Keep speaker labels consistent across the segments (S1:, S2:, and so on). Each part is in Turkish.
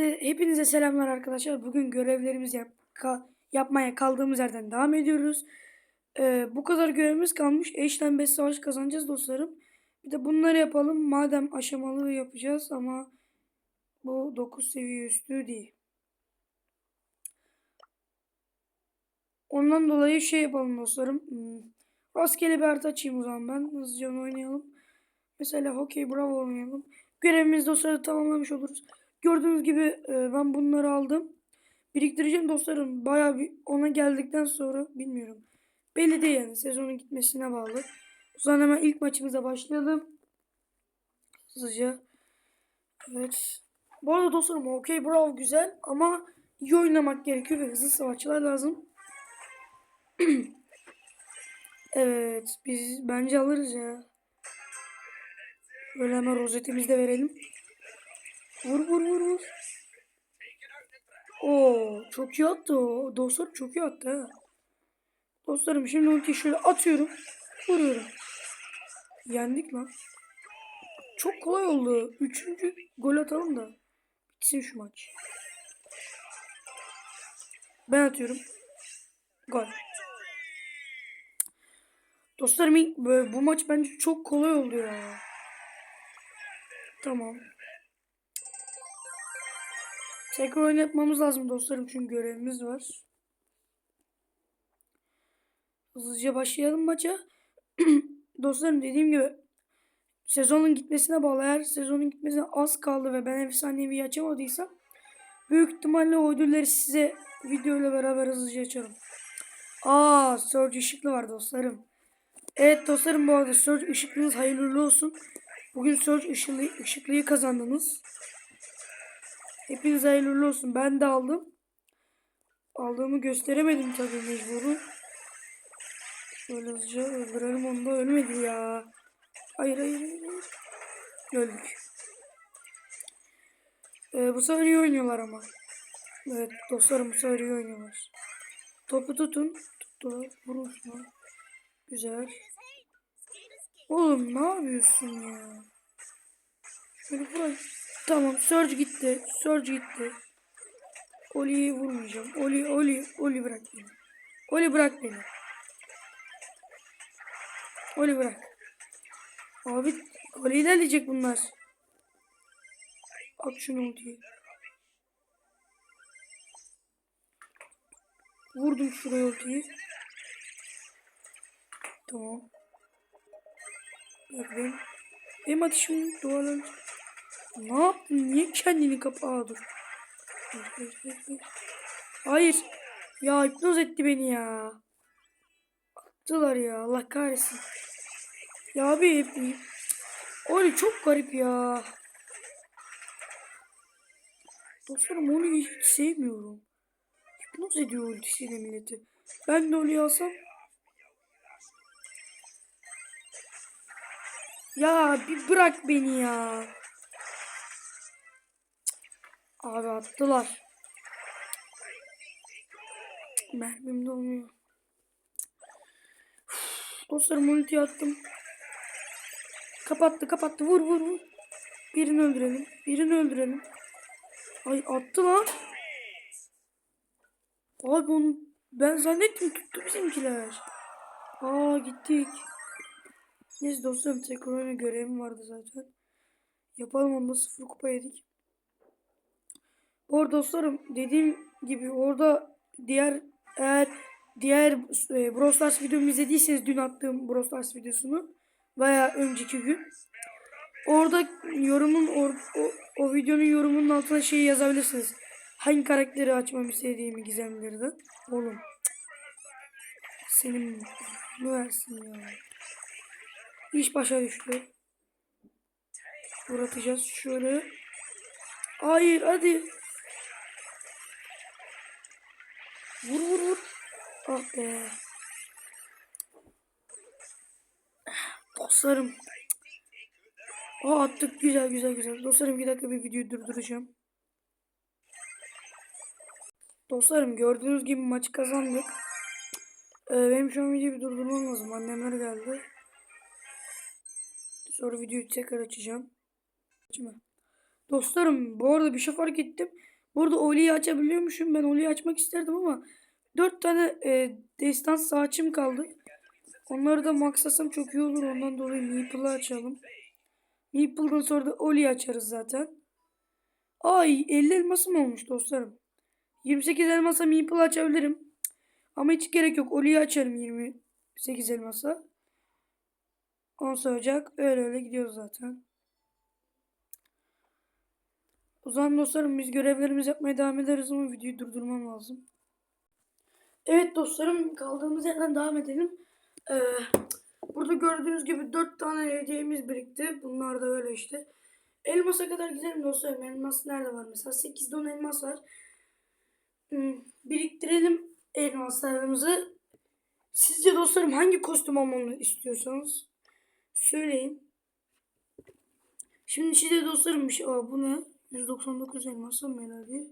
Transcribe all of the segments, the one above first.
S1: Hepinize selamlar arkadaşlar. Bugün görevlerimizi yap yapmaya kaldığımız yerden devam ediyoruz. Ee, bu kadar görevimiz kalmış. Eşten 5 savaş kazanacağız dostlarım. Bir de bunları yapalım. Madem aşamalı yapacağız ama bu 9 seviye üstü değil. Ondan dolayı şey yapalım dostlarım. Hmm. Rastgele bir harita açayım o zaman ben. Hızlıca oynayalım. Mesela Hokey Bravo oynayalım. Görevimizi dostları tamamlamış oluruz. Gördüğünüz gibi e, ben bunları aldım. Biriktireceğim dostlarım. Bayağı bir ona geldikten sonra bilmiyorum. Belli değil yani. Sezonun gitmesine bağlı. O zaman hemen ilk maçımıza başlayalım. Hızlıca. Evet. Bu arada dostlarım okey bravo güzel ama iyi oynamak gerekiyor ve hızlı savaşçılar lazım. evet biz bence alırız ya. Böyle hemen rozetimizi de verelim. Vur vur vur vur. Oo çok iyi attı o. Dostlarım çok iyi attı ha. Dostlarım şimdi ultiyi şöyle atıyorum. Vuruyorum. Yendik lan. Çok kolay oldu. Üçüncü gol atalım da. Bitsin şu maç. Ben atıyorum. Gol. Dostlarım bu maç bence çok kolay oldu ya. Tamam. Tekrar oynatmamız lazım dostlarım çünkü görevimiz var. Hızlıca başlayalım maça. dostlarım dediğim gibi sezonun gitmesine bağlı. Eğer sezonun gitmesine az kaldı ve ben efsanevi açamadıysam büyük ihtimalle o ödülleri size videoyla beraber hızlıca açarım. Aa, Surge ışıklı var dostlarım. Evet dostlarım bu arada Surge ışıklınız hayırlı olsun. Bugün Surge ışıklı, ışıklıyı kazandınız. Hepiniz hayırlı olsun. Ben de aldım. Aldığımı gösteremedim tabii mecburum. Şöyle hızlıca öldürelim onu da ölmedi ya. Hayır hayır hayır. Öldük. Ee, bu sefer iyi oynuyorlar ama. Evet dostlarım bu sefer iyi oynuyorlar. Topu tutun. Tuttular. Vurun. Güzel. Oğlum ne yapıyorsun ya? Şöyle bırak. Tamam Surge gitti. Surge gitti. Oli'yi vurmayacağım. Oli, Oli, Oli bırak beni. Oli bırak beni. Oli bırak. Abi Oli ilerleyecek bunlar. At şunu ultiyi. Vurdum şuraya ultiyi. Tamam. Bak benim, benim ateşim duvarlar. Ne yaptın? Niye kendini kapa? Dur. Hayır. Ya hipnoz etti beni ya. Attılar ya. Allah kahretsin. Ya abi hep... Oli çok garip ya. Dostlarım onu hiç sevmiyorum. Hipnoz ediyor ultisiyle milleti. Ben de Oli'yi alsam Ya bir bırak beni ya. Abi attılar. Mermim de olmuyor. Dostlarım ulti attım. Kapattı kapattı vur vur vur. Birini öldürelim. Birini öldürelim. Ay attı lan. Abi onu ben zannettim tuttu bizimkiler. Aa gittik. Neyse dostlarım tekrar oyuna görevim vardı zaten. Yapalım onda sıfır kupa yedik. Bu dostlarım dediğim gibi orada diğer eğer diğer e, Brawl videomu izlediyseniz dün attığım Brawl videosunu veya önceki gün orada yorumun or, o, o videonun yorumunun altına şey yazabilirsiniz. Hangi karakteri açmamı istediğimi gizemlerden. Oğlum. Senin ne versin ya. İş başa düştü. Uğratacağız şöyle. Hayır hadi. Vur vur vur. Ah be. Dostlarım. Aa attık güzel güzel güzel. Dostlarım bir dakika bir videoyu durduracağım. Dostlarım gördüğünüz gibi maçı kazandık. Ee, benim şu an videoyu durdurmam lazım. Annemler geldi. Sonra videoyu tekrar açacağım. Açma. Dostlarım bu arada bir şey fark ettim. Burada Oli'yi açabiliyormuşum. Ben Oli'yi açmak isterdim ama 4 tane e, destans saçım kaldı. Onları da maxlasam çok iyi olur. Ondan dolayı Meeple'ı açalım. Meeple'dan sonra da Oli'yi açarız zaten. Ay 50 elmasım olmuş dostlarım. 28 elmasa Meeple açabilirim. Ama hiç gerek yok. Oli'yi açarım 28 elmasa. 10 olacak. Öyle öyle gidiyoruz zaten. O zaman dostlarım biz görevlerimizi yapmaya devam ederiz ama videoyu durdurmam lazım. Evet dostlarım kaldığımız yerden devam edelim. Ee, burada gördüğünüz gibi 4 tane hediyemiz birikti. Bunlar da böyle işte. Elmas'a kadar gidelim dostlarım. Elmas nerede var mesela? 8'de 10 elmas var. Hmm, biriktirelim elmaslarımızı. Sizce dostlarım hangi kostüm almamı istiyorsanız söyleyin. Şimdi size dostlarım bir şey. Bu ne? 199 elması mı herhalde?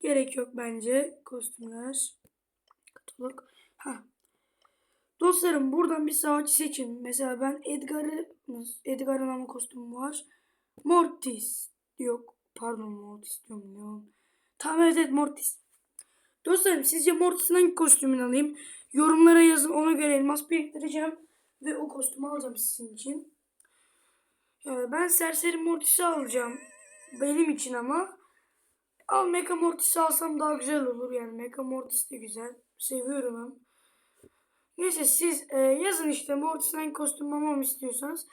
S1: Gerek yok bence. Kostümler. Katalog. Ha. Dostlarım buradan bir savaşçı seçin. Mesela ben Edgar'ı Edgar'ın ama kostümü var. Mortis. Yok. Pardon Mortis diyorum ya. Tamam evet, evet Mortis. Dostlarım sizce Mortis'in hangi kostümünü alayım? Yorumlara yazın ona göre elmas biriktireceğim. Ve o kostümü alacağım sizin için. Yani ben Serseri Mortis'i alacağım. Benim için ama. Al Mecha Mortis'i alsam daha güzel olur. Yani Mecha Mortis de güzel. Seviyorum hem. Neyse siz e, yazın işte Mortis'in hangi kostüm almamı istiyorsanız.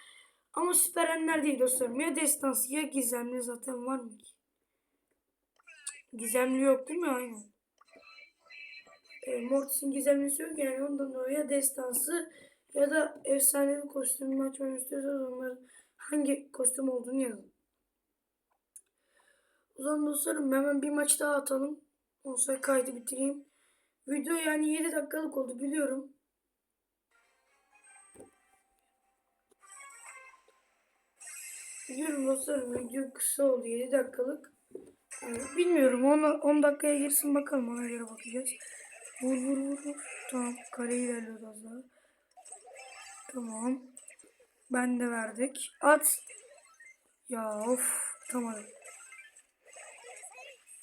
S1: Ama süper ender değil dostlarım. Ya destans ya gizemli zaten var mı ki? Gizemli yok değil mi? Aynen. E, Mortis'in gizemlisi yok yani ondan dolayı ya destansı ya da efsanevi kostümünü açmamı istiyorsanız onların hangi kostüm olduğunu yazın. O zaman dostlarım hemen bir maç daha atalım. Olsa kaydı bitireyim. Video yani 7 dakikalık oldu biliyorum. Biliyorum dostlarım video kısa oldu 7 dakikalık. Yani bilmiyorum 10, 10 dakikaya girsin bakalım ona göre bakacağız. Vur vur vur vur. Tamam kare ilerliyoruz az daha. Tamam. Ben de verdik. At. Ya of. Tamam.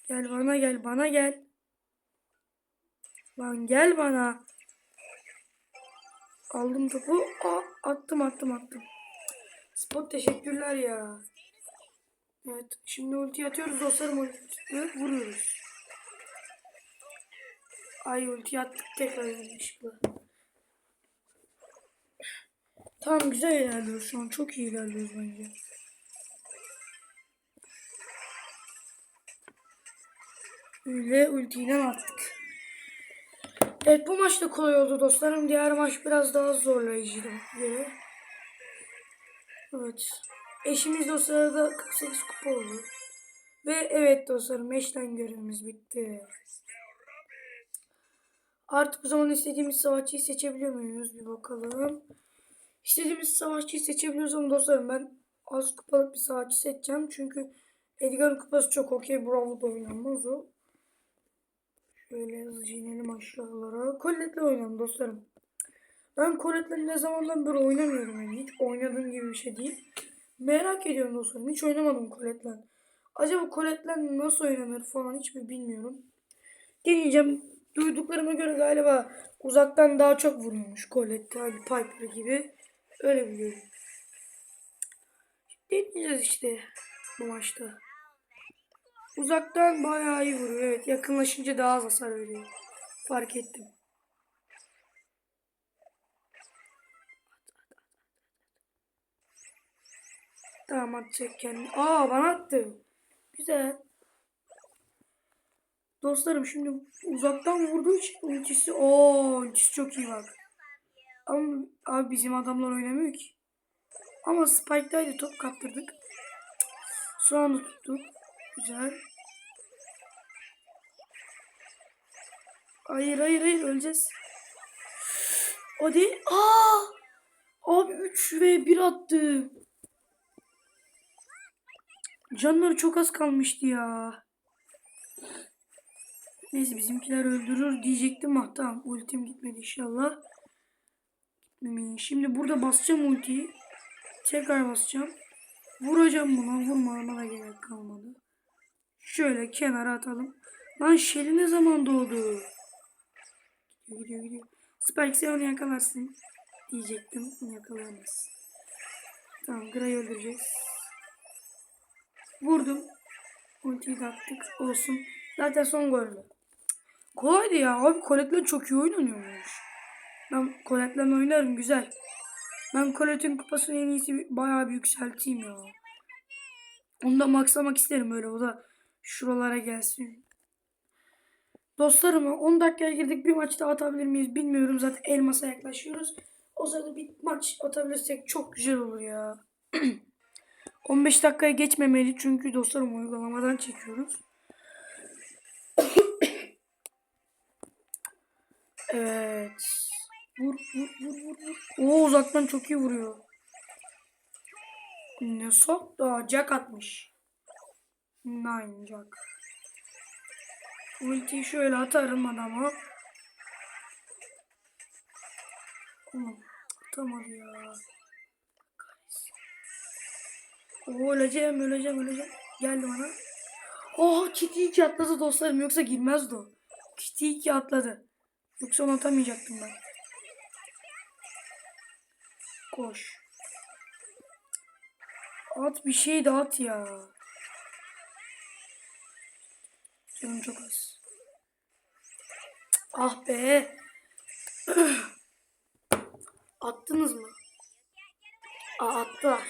S1: Gel bana gel bana gel. Lan gel bana. Aldım topu. Aa, attım attım attım. Spot teşekkürler ya. Evet. Şimdi ulti atıyoruz dostlarım. Ulti vuruyoruz. Ay ulti attık tekrar yanlışlıkla. Tamam güzel ilerliyoruz şu an. Çok iyi ilerliyoruz bence. Öyle ultiyle attık. Evet bu maç da kolay oldu dostlarım. Diğer maç biraz daha zorlayıcıydı göre. Evet. Eşimiz de o sırada 48 kupa oldu. Ve evet dostlarım eşlen görevimiz bitti. Artık o zaman istediğimiz savaşçıyı seçebiliyor muyuz? Bir bakalım. İstediğimiz savaşçıyı seçebiliyoruz ama dostlarım ben az kupalık bir savaşçı seçeceğim. Çünkü Edgar'ın kupası çok okey. Bravo da oynanmaz o. Şöyle hızlıca inelim aşağılara. Colette'le oynayalım dostlarım. Ben Colette'le ne zamandan beri oynamıyorum yani. Hiç oynadığım gibi bir şey değil. Merak ediyorum dostlarım. Hiç oynamadım Colette'le. Acaba Colette'le nasıl oynanır falan hiçbir bilmiyorum. Deneyeceğim. Duyduklarıma göre galiba uzaktan daha çok vuruyormuş Colette, hani Piper gibi. Öyle biliyorum. Deneyeceğiz işte bu maçta. Uzaktan bayağı iyi vuruyor. Evet yakınlaşınca daha az hasar veriyor. Fark ettim. Tamam atacak kendini. Aa bana attı. Güzel. Dostlarım şimdi uzaktan vurduğu için ultisi ooo ultisi çok iyi bak. Ama abi bizim adamlar oynamıyor ki. Ama Spike'daydı top kaptırdık. Son anda tuttuk. Güzel. Hayır hayır hayır öleceğiz. Hadi. Aa! Abi 3 ve 1 attı. Canları çok az kalmıştı ya. Neyse bizimkiler öldürür diyecektim ah tamam ultim gitmedi inşallah. Şimdi burada basacağım ultiyi. Tekrar basacağım. Vuracağım buna. Vurmama da gerek kalmadı. Şöyle kenara atalım. Lan Shelly ne zaman doğdu? Gidiyor gidiyor gidiyor. Spike sen onu yakalarsın. Diyecektim. Yakalayamaz. Tamam Gray'ı öldüreceğiz. Vurdum. Ultiyi de attık. Olsun. Zaten son goldü. Kolaydı ya. Abi Colette'le çok iyi oynanıyormuş. Ben Colette'le oynarım. Güzel. Ben Colette'in kupasını en iyisi bayağı bir yükselteyim ya. Onu da maxlamak isterim öyle. O da şuralara gelsin. Dostlarım 10 dakikaya girdik. Bir maç daha atabilir miyiz bilmiyorum. Zaten elmasa yaklaşıyoruz. O sırada bir maç atabilirsek çok güzel olur ya. 15 dakikaya geçmemeli çünkü dostlarım uygulamadan çekiyoruz. evet. Vur vur vur vur vur. Oo uzaktan çok iyi vuruyor. Ne sok? Aa Jack atmış. Nine Jack. Ultiyi şöyle atarım adama. Oğlum atamadı ya. Oo, öleceğim öleceğim öleceğim. Geldi bana. Oh Kitty 2 atladı dostlarım yoksa girmezdi o. Kitty 2 atladı. Yoksa onu atamayacaktım ben. Koş. At bir şey de at ya. Canım çok az. Ah be. Attınız mı? Aa, attılar.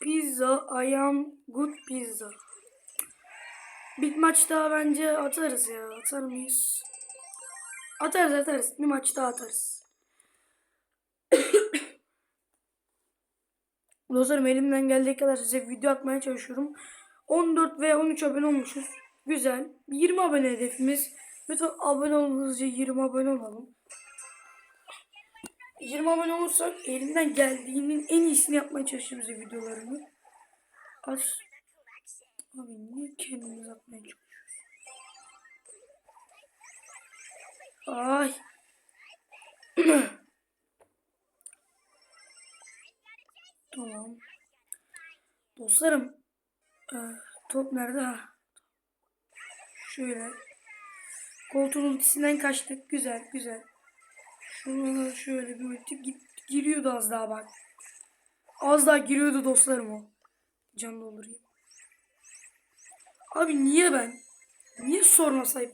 S1: Pizza, I am good pizza. Bir maç daha bence atarız ya. Atar mıyız? Atarız atarız. Bir maç daha atarız. Dostlarım elimden geldiği kadar size video atmaya çalışıyorum. 14 ve 13 abone olmuşuz. Güzel. 20 abone hedefimiz. Lütfen abone olun hızlıca 20 abone olalım. 20 abone olursak elimden geldiğinin en iyisini yapmaya çalışıyorum size videolarını. Aç. Abi niye kendimiz atmaya çalışıyoruz? Ay. tamam. Dostlarım. e, top nerede? Ha. Şöyle. Koltuğun ultisinden kaçtık. Güzel güzel. Şuna şöyle bir ulti git, giriyordu az daha bak. Az daha giriyordu dostlarım o. Can doldurayım. Abi niye ben? Niye sorma sahip?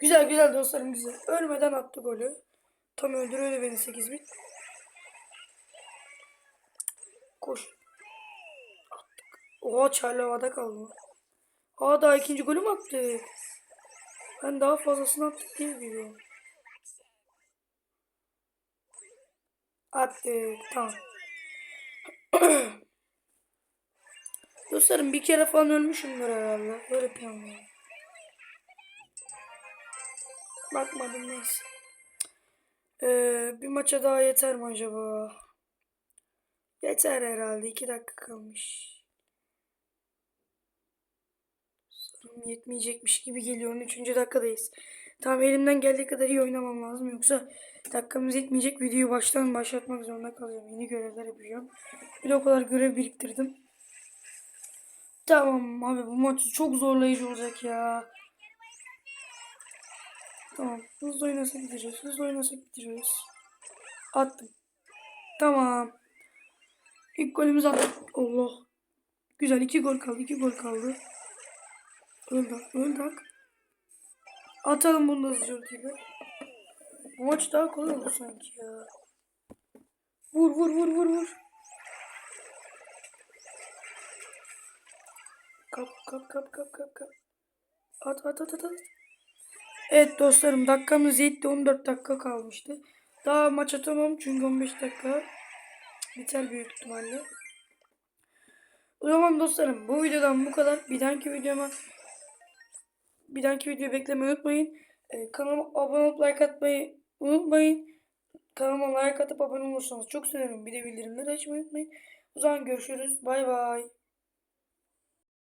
S1: Güzel güzel dostlarım güzel. Ölmeden attı golü. Tam öldürüyordu beni 8 bit. Koş. Attık. Oha Charlie havada kaldı. Aa daha ikinci golü mü attık? Ben daha fazlasını attık diye biliyorum. Attık. Tamam. Dostlarım bir kere falan ölmüşümdür herhalde. Böyle planlıyorum. Bakmadım neyse. Ee, bir maça daha yeter mi acaba? Yeter herhalde. iki dakika kalmış. Sanırım yetmeyecekmiş gibi geliyor. 13. dakikadayız. Tamam elimden geldiği kadar iyi oynamam lazım. Yoksa dakikamız yetmeyecek. Videoyu baştan başlatmak zorunda kalacağım. Yeni görevler yapacağım. Bir o kadar görev biriktirdim. Tamam abi bu maç çok zorlayıcı olacak ya. Tamam. Hızlı oynasak bitireceğiz. Hızlı oynasak bitireceğiz. Attım. Tamam. İlk golümüzü attık. Allah. Güzel. iki gol kaldı. iki gol kaldı. Öldük. Öldük. Atalım bunu da ultiyle. Bu maç daha kolay olur sanki ya. Vur vur vur vur vur. Kap kap kap kap kap kap. At at at at at. Evet dostlarım dakikamız yetti 14 dakika kalmıştı. Daha maç atamam çünkü 15 dakika biter büyük ihtimalle. O zaman dostlarım bu videodan bu kadar. Bir dahaki videoma bir dahaki videoyu beklemeyi unutmayın. Ee, kanalıma abone olup like atmayı unutmayın. Kanalıma like atıp abone olursanız çok sevinirim. Bir de bildirimleri açmayı unutmayın. O zaman görüşürüz. Bay bay.